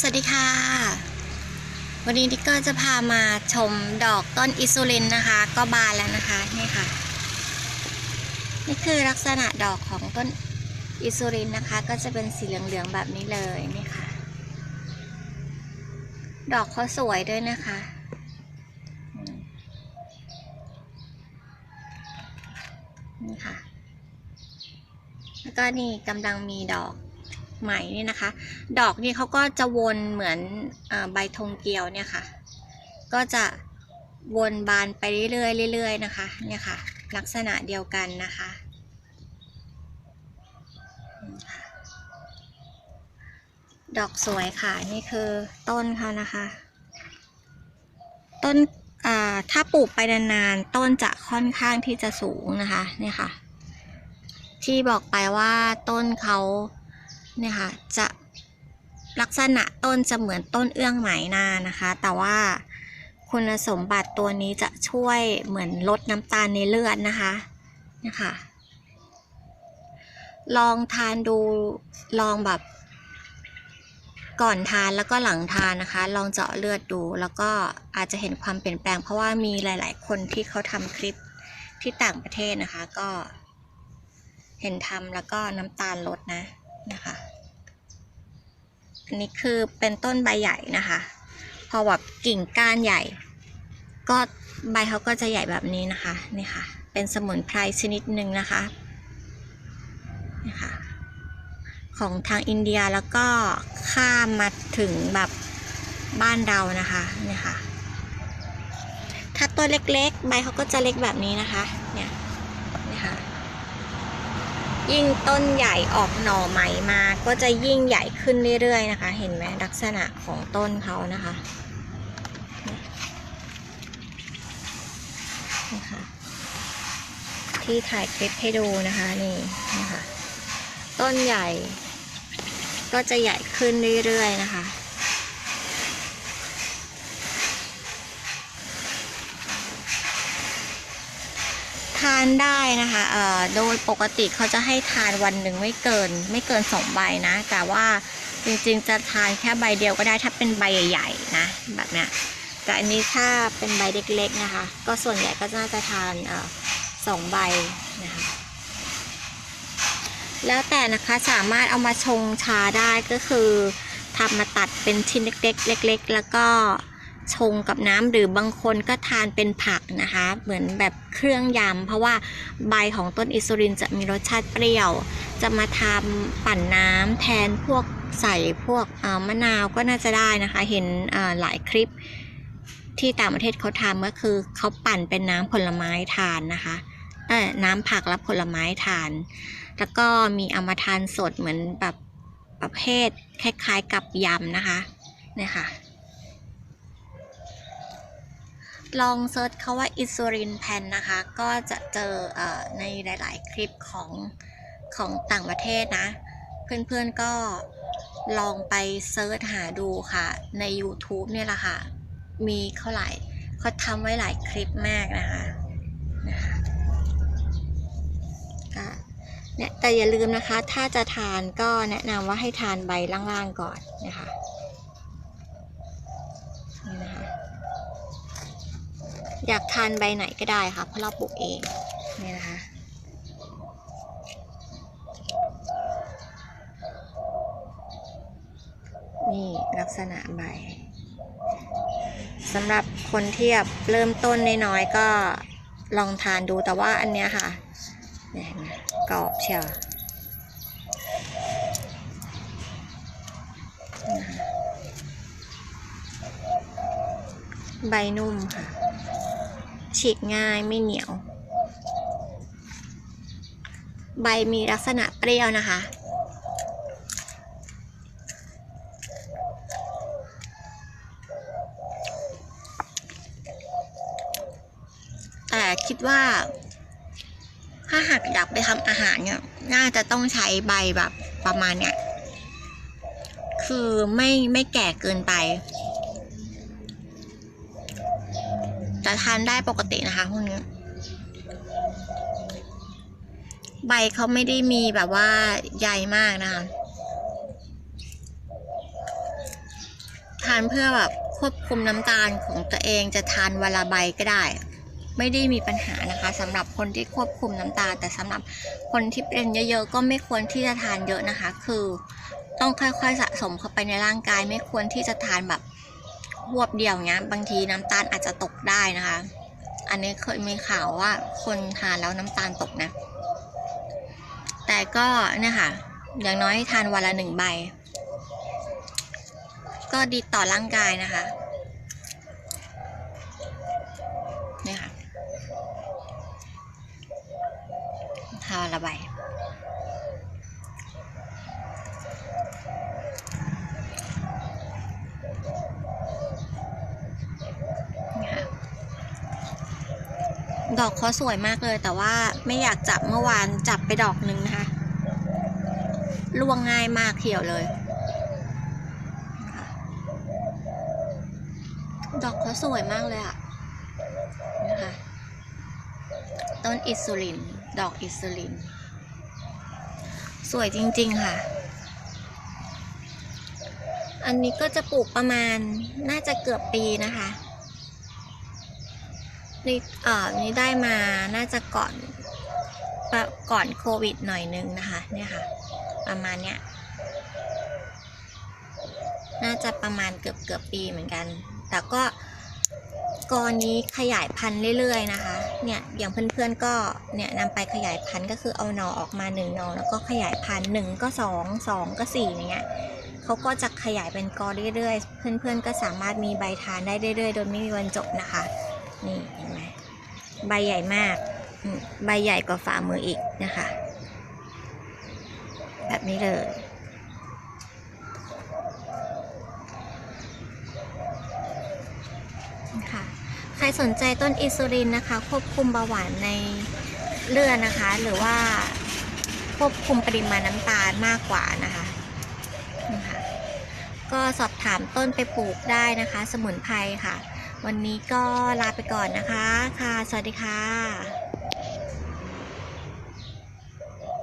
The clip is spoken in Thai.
สวัสดีค่ะ วันนี้ดิกเกอร์จะพามาชมดอกต้นอิซูลินนะคะ ก็บานแล้วนะคะนี่ค่ะ นี่คือลักษณะดอกของต้นอิซูลินนะคะ ก็จะเป็นสีเหลืองๆแบบนี้เลยนี่ค่ะ ดอกเขาสวยด้วยนะคะนี่ค่ะ แล้วก็นี่กำลังมีดอก ใหม่นี่นะคะ ดอกนี่เขาก็จะวนเหมือนอใบธงเกียวเนี่ยค่ะ ก็จะวนบานไปเรื่อยๆเรื่อยๆนะคะเนี่ยค่ะ ลักษณะเดียวกันนะคะ ดอกสวยค่ะนี่คือต้นเขานะคะ ต้นถ้าปลูกไปนานๆต้นจะค่อนข้างที่จะสูงนะคะเนี่ยค่ะ ที่บอกไปว่าต้นเขา เนี่ยค่ะจะลักษณะต้นจะเหมือนต้นเอื้องไหมนานะคะ แต่ว่าคุณสมบัติตัวนี้จะช่วยเหมือนลดน้ำตาลในเลือดนะคะนี่ค่ะลองทานดูลองแบบ ก่อนทานแล้วก็หลังทานนะคะ ลองเจาะเลือดดู แล้วก็อาจจะเห็นความเปลี่ยนแปลง เพราะว่ามีหลาย ๆ คนที่เขาทำคลิปที่ต่างประเทศนะคะ ก็เห็นทำแล้วก็น้ำตาลลดนะ นะคะอันนี้คือเป็นต้นใบใหญ่นะคะ พอแบบกิ่งก้านใหญ่ ก็ใบเขาก็จะใหญ่แบบนี้นะคะนี่ค่ะ เป็นสมุนไพรชนิดหนึ่งนะคะนี่ค่ะของทางอินเดียแล้วก็ข้ามมาถึงแบบบ้านเรานะคะเนี่ยค่ะ ถ้าตัวเล็กๆ ใบเขาก็จะเล็กแบบนี้นะคะ เนี่ยนี่ค่ะ ยิ่งต้นใหญ่ออกหน่อใหม่มา ก็จะยิ่งใหญ่ขึ้นเรื่อยๆนะคะ เห็นไหมลักษณะของต้นเขานะคะนี่ค่ะที่ถ่ายคลิปให้ดูนะคะนี่นะคะ ต้นใหญ่ก็จะใหญ่ขึ้นเรื่อยๆนะคะานได้นะคะเอ่อโดยปกติเขาจะให้ทานวันหนึ่งไม่เกิน ไม่เกินสองใบนะ แต่ว่าจริงๆจะทานแค่ใบเดียวก็ได้ถ้าเป็นใบใหญ่ๆนะแบบเนี้ยแต่อันนี้ถ้าเป็นใบเล็กๆนะคะ ก็ส่วนใหญ่ก็น่าจะทานเอ่อสองใบนะคะ แล้วแต่นะคะสามารถเอามาชงชาได้ก็คือทำมาตัดเป็นชิ้นเล็กๆ เล็ก ๆ แล้วก็ ชงกับน้ำหรือบางคนก็ทานเป็นผักนะคะ เหมือนแบบเครื่องยำเพราะว่าใบของต้นอิสุรินจะมีรสชาติเปรี้ยว จะมาทำปั่นน้ำแทนพวกใส่พวกมะนาวก็น่าจะได้นะคะ เห็นหลายคลิปที่ต่างประเทศเขาทำก็คือเขาปั่นเป็นน้ำผลไม้ทานนะคะเออน้ำผักและผลไม้ทาน แล้วก็มีเอามาทานสดเหมือนแบบประเภทคล้ายๆกับยำนะคะเนี่ยค่ะ ลองเซิร์ชคาว่าอิซูรินแพนนะคะ ก็จะเจอเออในหลาย ๆ คลิปของของต่างประเทศนะ เพื่อน ๆ ก็ลองไปเซิร์ชหาดูค่ะ ใน YouTube เนี่ยแหละค่ะ มีเขาหลายเขาทำไว้หลายคลิปมากนะคะนะคะก็เนี่ยแต่อย่าลืมนะคะ ถ้าจะทานก็แนะนำว่าให้ทานใบล่าง ๆ ก่อนนะคะนี่นะคะ อยากทานใบไหนก็ได้ค่ะ เพราะเราปลูกเองนี่นะคะนี่ลักษณะใบสำหรับคนที่แบบเริ่มต้นน้อยๆก็ลองทานดูแต่ว่าอันเนี้ยค่ะเนี่ยนไหมกรอบเชียวใบนุ่มค่ะ ฉีกง่ายไม่เหนียว ใบมีลักษณะเปรี้ยวนะคะ แต่คิดว่า ถ้าหากอยากไปทำอาหารเนี่ย น่าจะต้องใช้ใบแบบประมาณเนี้ยคือไม่ไม่แก่เกินไป แต่ทานได้ปกตินะคะพวกนี้ใบเขาไม่ได้มีแบบว่าใหญ่มากนะคะทานเพื่อแบบควบคุมน้ำตาลของตัวเองจะทานวันละใบก็ได้ ไม่ได้มีปัญหานะคะสำหรับคนที่ควบคุมน้ำตาล แต่สำหรับคนที่เป็นเยอะๆก็ไม่ควรที่จะทานเยอะนะคะ คือต้องค่อยๆสะสมเข้าไปในร่างกาย ไม่ควรที่จะทานแบบ หวบเดียวเงี้ย บางทีน้ำตาลอาจจะตกได้นะคะ อันนี้เคยมีข่าวว่าคนทานแล้วน้ำตาลตกนะ แต่ก็เนี่ยค่ะ อย่างน้อยทานวันละหนึ่งใบ ก็ดีต่อร่างกายนะคะเนี่ยค่ะทานวันละใบ ดอกเขาสวยมากเลย แต่ว่าไม่อยากจับเมื่อวานจับไปดอกหนึ่งนะคะล่วงง่ายมากเขียวเลย ดอกเขาสวยมากเลยอะนะคะต้นอิสุลิน ดอกอิสุลิน สวยจริงๆค่ะ อันนี้ก็จะปลูกประมาณน่าจะเกือบปีนะคะ นี่เอ่อนี่ได้มาน่าจะก่อนก่อนโควิดหน่อยนึงนะคะ เนี่ยค่ะ ประมาณเนี้ยน่าจะประมาณเกือบเกือบปีเหมือนกัน แต่ก็กอนี้ขยายพันธุ์เรื่อยๆนะคะ เนี่ยอย่างเพื่อนๆก็เนี่ยนำไปขยายพันธุ์ก็คือเอาหนอออกมาหนึ่งหนอแล้วก็ขยายพันธุ์หนึ่งก็สองสองก็สี่อย่างเงี้ยเขาก็จะขยายเป็นกอเรื่อยๆ เพื่อนๆก็สามารถมีใบทานได้เรื่อยๆ โดยไม่มีวันจบนะคะ นี่เห็นไหมใบใหญ่มาก ใบใหญ่กว่าฝ่ามืออีกนะคะ แบบนี้เลย ค่ะ ใครสนใจต้นอิซูลินนะคะ ควบคุมเบาหวานในเลือดนะคะ หรือว่าควบคุมปริมาณน้ำตาลมากกว่านะคะนะคะ ก็สอบถามต้นไปปลูกได้นะคะ สมุนไพรค่ะ วันนี้ก็ลาไปก่อนนะคะ ค่ะ สวัสดีค่ะ